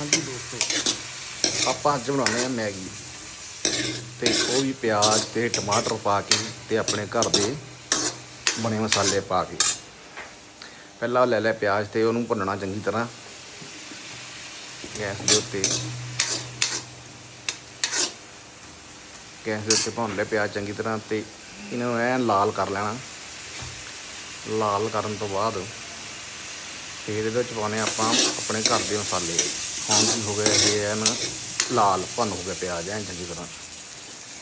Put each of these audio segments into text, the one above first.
ਹਾਂਜੀ ਦੋਸਤੋ, ਆਪਾਂ ਅੱਜ ਬਣਾਉਂਦੇ ਆ ਮੈਗੀ ਤੇ ਉਹ ਵੀ ਪਿਆਜ਼ ਤੇ ਟਮਾਟਰ ਪਾ ਕੇ ਤੇ ਆਪਣੇ ਘਰ ਦੇ ਬਣੇ ਮਸਾਲੇ ਪਾ ਕੇ। ਪਹਿਲਾਂ ਲੈ ਲੈ ਪਿਆਜ਼ ਤੇ ਉਹਨੂੰ ਭੁੰਨਣਾ ਚੰਗੀ ਤਰ੍ਹਾਂ। ਗੈਸ ਦੇ ਉੱਤੇ। ਗੈਸ ਦੇ ਉੱਤੇ ਭੁੰਨ ਲੈ ਪਿਆਜ਼ ਚੰਗੀ ਤਰ੍ਹਾਂ ਤੇ ਇਹਨੂੰ ਨੂੰ ਲਾਲ ਕਰ ਲੈਣਾ। ਲਾਲ ਕਰਨ ਤੋਂ ਬਾਅਦ ਫਿਰ ਇਹਦੇ ਵਿੱਚ ਪਾਉਣੇ ਆਪਾਂ ਆਪਣੇ ਘਰ ਦੇ ਮਸਾਲੇ। ਹੁਣ ਕੀ ਹੋ ਗਿਆ, ਇਹ ਐਨ ਲਾਲ ਭੰਨ ਹੋ ਗਿਆ ਪਿਆਜ਼, ਐਨ ਚੰਗੀ ਤਰ੍ਹਾਂ।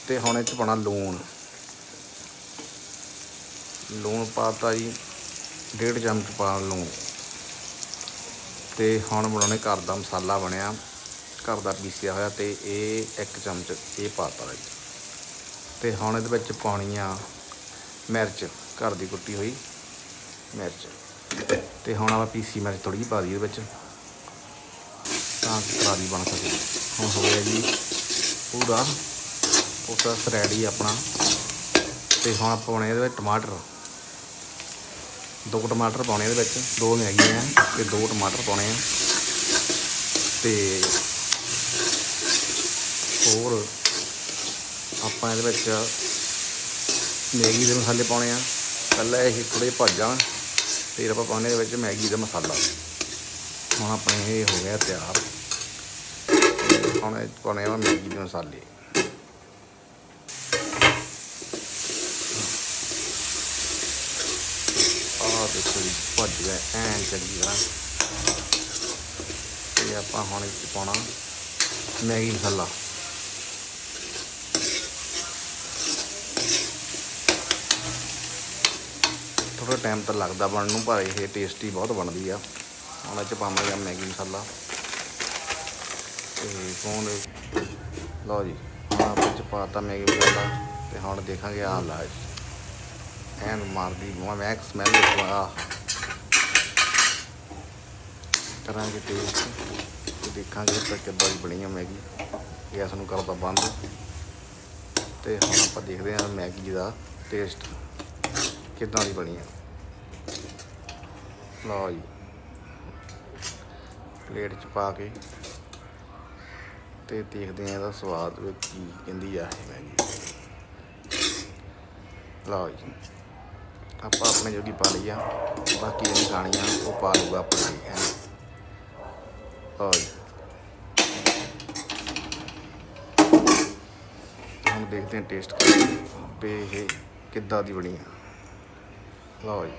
ਤੇ ਹੁਣ ਇਹ ਚ ਪਾਉਣਾ ਲੂਣ। ਲੂਣ ਪਾਤਾ ਜੀ, ਡੇਢ ਚਮਚ ਪਾ ਲੂਣ। ਤੇ ਹੁਣ ਬਣਾਉਣੇ ਘਰ ਦਾ ਮਸਾਲਾ ਬਣਿਆ, ਘਰ ਦਾ ਪੀਸਿਆ ਹੋਇਆ ਤੇ ਇਹ ਇੱਕ ਚਮਚ ਇਹ ਪਾਤਾ ਜੀ। ਤੇ ਹੁਣ ਇਹਦੇ ਵਿੱਚ ਪਾਉਣੀ ਆ ਮਿਰਚ, ਘਰ ਦੀ ਕੁੱਟੀ ਹੋਈ ਮਿਰਚ। ਤੇ ਹੁਣ ਆਪਾਂ ਪੀਸੀ ਮਿਰਚ ਥੋੜੀ ਜਿਹੀ ਪਾ ਦਈਏ ਇਹਦੇ ਵਿੱਚ। ਤਾਂ ਕਿ ਕਰਾਰੀ ਬਣ ਸਕੇ ਹੁਣ ਹੋ ਗਿਆ ਜੀ ਪੂਰਾ ਪ੍ਰੋਸੈਸ ਰੈਡੀ ਆਪਣਾ। ਤੇ ਹੁਣ ਆਪਾਂ ਪਾਉਣੇ ਇਹਦੇ ਵਿੱਚ ਟਮਾਟਰ। ਦੋ ਟਮਾਟਰ ਪਾਉਣੇ ਇਹਦੇ ਵਿੱਚ, ਦੋ ਮੈਗੀ ਮੈਗੀਆਂ ਤੇ ਦੋ ਟਮਾਟਰ ਪਾਉਣੇ ਆ। ਤੇ ਹੋਰ ਆਪਾਂ ਇਹਦੇ ਵਿੱਚ ਮੈਗੀ ਦੇ ਮਸਾਲੇ ਪਾਉਣੇ ਆ। ਪਹਿਲਾਂ ਇਹ ਥੋੜੇ ਭੱਜ ਜਾਣ ਫਿਰ ਆਪਾਂ ਪਾਉਣੇ ਇਹਦੇ ਵਿੱਚ ਮੈਗੀ ਦਾ ਮਸਾਲਾ। ਹੁਣ ਆਪਣੇ ਇਹ ਹੋ ਗਿਆ ਤਿਆਰ। ਹੁਣ ਪਾਉਣੇ ਆ ਮੈਗੀ ਦੇ ਮਸਾਲੇ। ਆਹ ਦੇਖੋ ਜੀ, ਭੱਜ ਗਿਆ, ਐਨ ਚੰਗੀ ਤਰ੍ਹਾਂ ਤੇ ਆਪਾਂ ਹੁਣ ਇਹ ਪਾਉਣਾ ਮੈਗੀ ਮਸਾਲਾ। ਥੋੜਾ ਟਾਈਮ ਤਾਂ ਲੱਗਦਾ ਬਣਨ ਨੂੰ, ਪਰ ਇਹ ਟੇਸਟੀ ਬਹੁਤ ਬਣਦੀ ਆ। ਹੁਣ ਇਹ 'ਚ ਪਾਵਾਂਗੇ ਮੈਗੀ ਮਸਾਲਾ। ਤੇ ਕੌਣ ਲਓ ਜੀ ਹੁਣ ਆਪਾਂ ਇਹ ਪਾਤਾ ਮੈਗੀ ਮਸਾਲਾ ਤੇ ਹੁਣ ਦੇਖਾਂਗੇ ਆ ਲਾ ਐਨ ਮਾਰਦੀ ਮੈਂ ਸਮੈਲ ਆ ਕਰਾਂਗੇ ਟੇਸਟ ਤੇ ਦੇਖਾਂਗੇ ਤਾਂ ਕਿੱਦਾਂ ਦੀ ਬਣੀ ਆ ਮੈਗੀ। ਗੈਸ ਨੂੰ ਕਰਦਾ ਬੰਦ। ਤੇ ਹੁਣ ਆਪਾਂ ਦੇਖਦੇ ਹਾਂ ਮੈਗੀ ਦਾ ਟੇਸਟ ਕਿੱਦਾਂ ਦੀ ਬਣੀ ਆ। ਲਓ ਜੀ। ਪਲੇਟ 'ਚ ਪਾ ਕੇ ਤੇ ਦੇਖਦੇ ਆ ਇਹਦਾ ਸਵਾਦ ਵੀ ਕੀ ਕਹਿੰਦੀ ਆ ਇਹ ਮੈਗੀ। ਲਓ ਜੀ। ਆਪਾਂ ਆਪਣੇ ਜੋਗੀ ਪਾ ਲਈ ਆ। ਬਾਕੀ ਜਿਹੜੀ ਖਾਣੀ ਆ, ਉਹ ਪਾ ਲੂਗਾ ਆਪਣੇ ਲਈ ਹੈ। ਲਓ ਜੀ। ਹੁਣ ਦੇਖਦੇ ਹਾਂ ਟੇਸਟ ਕਰਕੇ ਇਹ ਕਿੱਦਾਂ ਦੀ ਬਣੀ ਆ। ਲਓ ਜੀ।